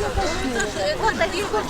这是，这是，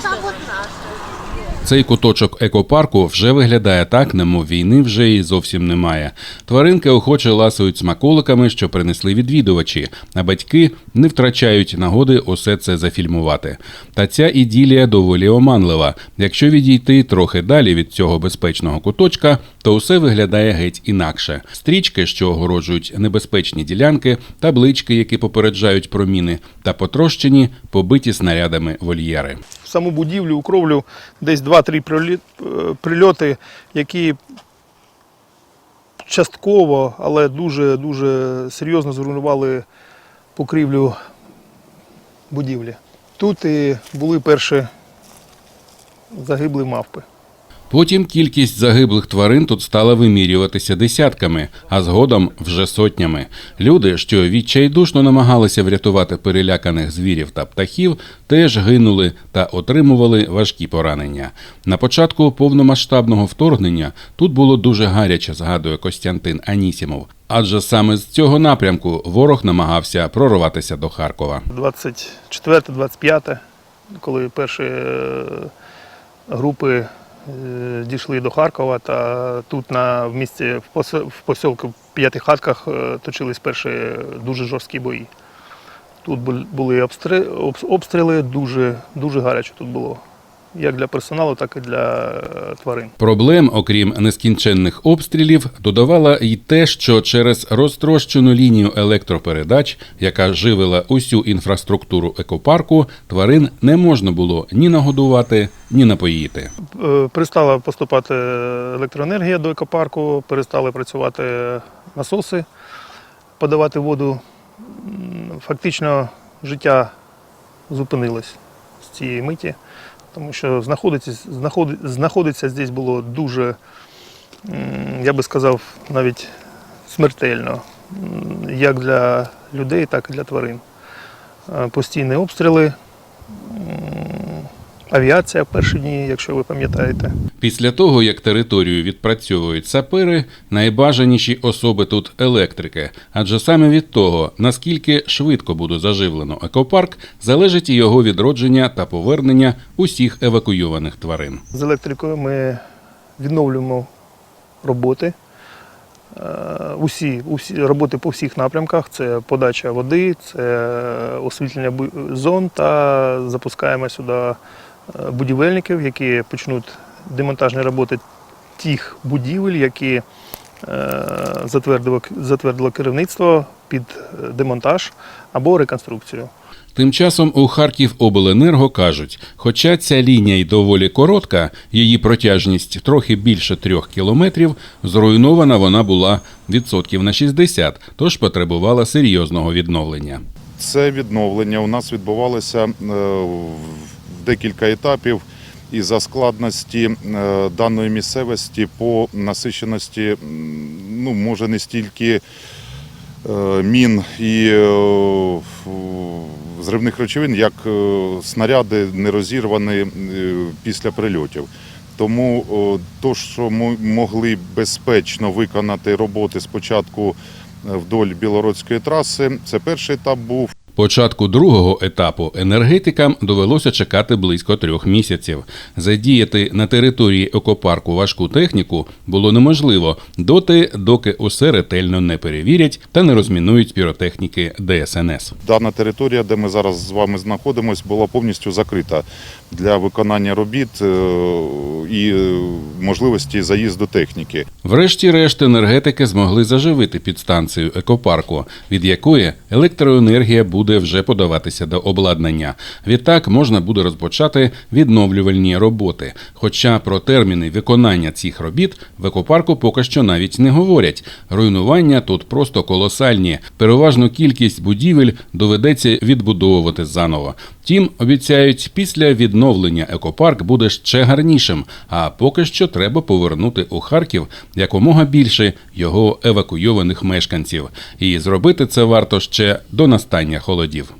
这是。Цей куточок екопарку вже виглядає так, немов війни вже і зовсім немає. Тваринки охоче ласують смаколиками, що принесли відвідувачі, а батьки не втрачають нагоди усе це зафільмувати. Та ця іділія доволі оманлива. Якщо відійти трохи далі від цього безпечного куточка, то усе виглядає геть інакше. Стрічки, що огороджують небезпечні ділянки, таблички, які попереджають про міни, та потрощені, побиті снарядами вольєри. Саму будівлю, у кровлю десь 2-3 е, прильоти, які частково, але дуже дуже серйозно зруйнували покрівлю будівлі. Тут і були перші загиблі мавпи. Потім кількість загиблих тварин тут стала вимірюватися десятками, а згодом вже сотнями. Люди, що відчайдушно намагалися врятувати переляканих звірів та птахів, теж гинули та отримували важкі поранення. На початку повномасштабного вторгнення тут було дуже гаряче, згадує Костянтин Анісімов. Адже саме з цього напрямку ворог намагався прорватися до Харкова. 24-25, коли перші е, групи дійшли до Харкова, та тут на в місті в посілку П'ятихатках е, точились перші дуже жорсткі бої. Тут бу- були обстріли, дуже, дуже гаряче тут було. Як для персоналу, так і для е, тварин. Проблем, окрім нескінченних обстрілів, додавала й те, що через розтрощену лінію електропередач, яка живила усю інфраструктуру екопарку, тварин не можна було ні нагодувати, ні напоїти. Е, Перестала поступати електроенергія до екопарку, перестали працювати насоси, подавати воду. Фактично життя зупинилось з цієї миті, тому що знаходиться, знаходи- знаходиться здесь було дуже, я би сказав, навіть смертельно, як для людей, так і для тварин. Е, Постійні обстріли, авіація в перші дні, якщо ви пам'ятаєте. Після того, як територію відпрацьовують сапери, найбажаніші особи тут електрики, адже саме від того, наскільки швидко буде заживлено екопарк, залежить і його відродження та повернення усіх евакуйованих тварин. З електрикою ми відновлюємо роботи. Е, Усі, усі роботи по всіх напрямках це подача води, це освітлення бу- зон та запускаємо сюди е, будівельників, які почнуть демонтажні роботи тих будівель, які е, затвердило, затвердило керівництво під е, демонтаж або реконструкцію. Тим часом у Харківобленерго кажуть, хоча ця лінія й доволі коротка, її протяжність трохи більше трьох кілометрів, зруйнована вона була відсотків на 60, тож потребувала серйозного відновлення. Це відновлення у нас відбувалося е, в декілька етапів. І за складності е, даної місцевості по насиченості, ну може не стільки е, мін і е, ф- зривних речовин, як е, снаряди не розірвані е, після прильотів. Тому то, що ми могли безпечно виконати роботи спочатку е, вдоль білородської траси, це перший етап був. Початку другого етапу енергетикам довелося чекати близько трьох місяців. Задіяти на території екопарку важку техніку було неможливо доти, доки усе ретельно не перевірять та не розмінують піротехніки ДСНС. Дана територія, де ми зараз з вами знаходимося, була повністю закрита для виконання робіт е, і е, можливості заїзду техніки. Врешті-решт енергетики змогли заживити підстанцію екопарку, від якої електроенергія буде вже подаватися до обладнання. Відтак можна буде розпочати відновлювальні роботи. Хоча про терміни виконання цих робіт в екопарку поки що навіть не говорять. Руйнування тут просто колосальні. Переважну кількість будівель доведеться відбудовувати заново. Втім, обіцяють, після відновлення екопарк буде ще гарнішим. А поки що треба повернути у Харків якомога більше його евакуйованих мешканців. І зробити це варто ще до настання холодів.